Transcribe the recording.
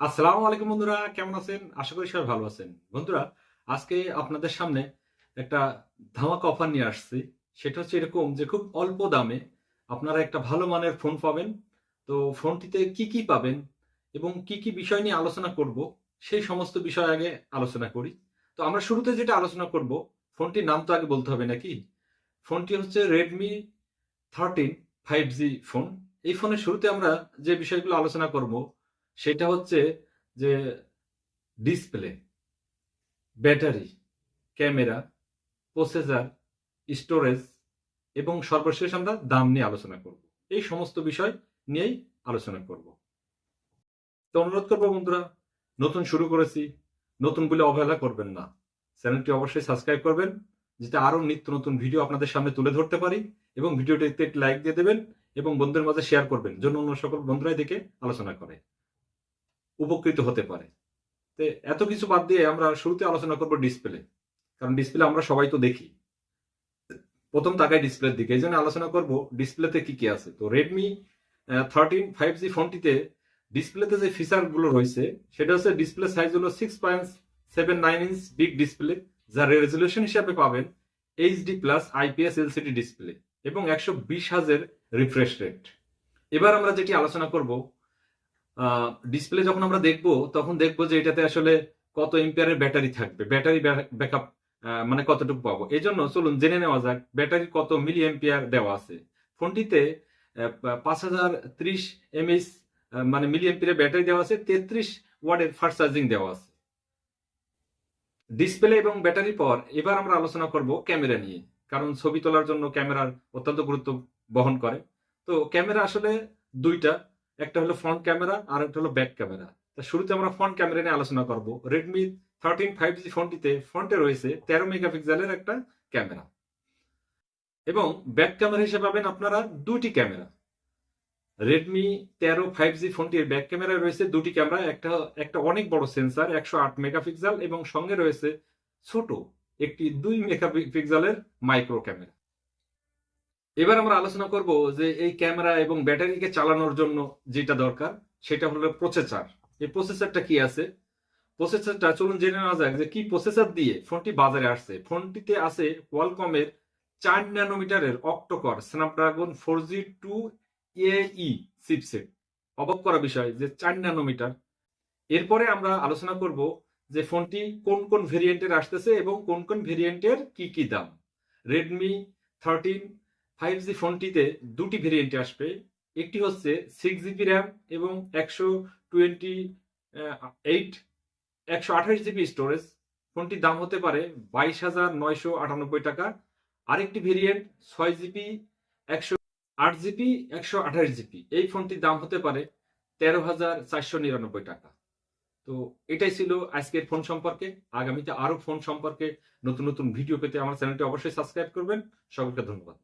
আসসালামু আলাইকুম বন্ধুরা, কেমন আছেন? আশা করি সবাই ভালো আছেন। বন্ধুরা, আজকে আপনাদের সামনে একটা ধামাকা অফার নিয়ে আসছি। সেটা হচ্ছে এরকম যে খুব অল্প দামে আপনারা একটা ভালো মানের ফোন পাবেন। তো ফোনটিতে কি কি পাবেন এবং কি কি বিষয় নিয়ে আলোচনা করব, সেই সমস্ত বিষয় আগে আলোচনা করি। তো আমরা শুরুতে যেটা আলোচনা করব, ফোনটির নাম তো আগে বলতে হবে নাকি? ফোনটি হচ্ছে Redmi thirteen five G phone এই ফোনের শুরুতে আমরা যে বিষয়গুলো আলোচনা করব সেটা হচ্ছে যে display, battery, camera, processor, storage এবং সর্বশেষ আমরা দাম নিয়ে আলোচনা করব। এই সমস্ত বিষয় নিয়েই আলোচনা করব। তো অনুরোধ করব বন্ধুরা, নতুন শুরু করেছি, নতুন বলে অবহেলা করবেন না। চ্যানেলটি অবশ্যই সাবস্ক্রাইব করবেন যাতে আরও নিত্য নতুন ভিডিও আপনাদের সামনে তুলে ধরতে পারি এবং ভিডিওটিতে একটি লাইক দিয়ে দেবেন এবং বন্ধুদের মাঝে শেয়ার করবেন জন্য অন্য সকল বন্ধুরাই দেখে আলোচনা করে। উপকৃত হতে পারে। তো এত কিছু বাদ দিয়ে আমরা শুরুতে আলোচনা করব ডিসপ্লে কারণ ডিসপ্লে আমরা সবাই তো দেখি। প্রথম তাকাই ডিসপ্লের দিকে, এই জন্য আলোচনা করব ডিসপ্লেতে কি কি আছে। তো রেডমি থার্টিন ফাইভ জি ফোনটিতে ডিসপ্লেতে যে ফিচারগুলো রয়েছে, সেটা হচ্ছে ডিসপ্লে সাইজ হলো six point seven nine inch big display যার রেজলিউশন হিসাবে পাবেন HD plus IPS LCD display এবং একশো বিশ হাজার রিফ্রেশ রেট এবার আমরা যেটি আলোচনা করব ডিসপ্লে যখন আমরা দেখব, তখন দেখব যে এটাতে আসলে কত এম্পিয়ারের ব্যাটারি থাকবে ব্যাটারি ব্যাকআপ মানে কতটুকু পাবো। এই জন্য চলুন জেনে নেওয়া যাক ব্যাটারি কত মিলি এম্পিয়ার দেওয়া আছে। ফোনটিতে পাঁচ হাজার ত্রিশ এমএস মানে মিলি এম্পিয়ারের ব্যাটারি দেওয়া আছে, তেত্রিশ ওয়ার্ডের ফাস্ট চার্জিং দেওয়া আছে। ডিসপ্লে এবং ব্যাটারি পর এবার আমরা আলোচনা করব ক্যামেরা নিয়ে, কারণ ছবি তোলার জন্য ক্যামেরার অত্যন্ত গুরুত্ব বহন করে। তো ক্যামেরা আসলে দুইটা একটা হলো ফ্রন্ট ক্যামেরা আর একটা হলো ব্যাক ক্যামেরা তা শুরুতে আমরা ফ্রন্ট ক্যামেরা নিয়ে আলোচনা করব। রেডমি থার্টিন ফাইভ জি ফোনটিতে ফ্রন্টে রয়েছে তেরো মেগাপিক্সেলের একটা ক্যামেরা এবং ব্যাক ক্যামেরা হিসেবে পাবেন আপনারা দুটি ক্যামেরা রেডমি তেরো ফাইভ জি ফোনটির ব্যাক ক্যামেরায় রয়েছে দুটি ক্যামেরা একটা একটা অনেক বড় সেন্সার একশো আট মেগাপিক্সেল, এবং সঙ্গে রয়েছে ছোট একটি দুই মেগাপিক্সেলের মাইক্রো ক্যামেরা এবার আমরা আলোচনা করব যে এই ক্যামেরা এবং ব্যাটারিকে চালানোর জন্য যেটা দরকার, সেটা হলো প্রসেসর এই প্রসেসরটা কি আছে? প্রসেসরটা চলুন জেনে নেওয়া যাক যে কি প্রসেসর দিয়ে ফোনটি বাজারে আসছে। ফোনটিতে আছে কোয়ালকমের চার ন্যানোমিটারের octa core Snapdragon four G two এই চিপসেট অবাক করা বিষয় যে চার ন্যানোমিটার। এরপরে আমরা আলোচনা করব যে ফোনটি কোন কোন ভেরিয়েন্টের আসতেছে এবং কোন কোন ভেরিয়েন্টের কি কি দাম। রেডমি থার্টিন ফাইভ জি ফোনটিতে দুটি ভেরিয়েন্টে আসবে। একটি হচ্ছে সিক্স জিবি র্যাম এবং একশো টোয়েন্টি এইট একশো আঠাশ জিবি স্টোরেজ ফোনটির দাম হতে পারে বাইশ হাজার নয়শো আটানব্বই টাকা। আরেকটি ভেরিয়েন্ট ছয় জিবি একশো আট জিবি একশো আঠাশ জিবি এই ফোনটির দাম হতে পারে তেরো হাজার চারশো নিরানব্বই টাকা। তো এটাই ছিল আজকের ফোন সম্পর্কে। আগামীতে আরও ফোন সম্পর্কে নতুন নতুন ভিডিও পেতে আমার চ্যানেলটি অবশ্যই সাবস্ক্রাইব করবেন। সকলকে ধন্যবাদ।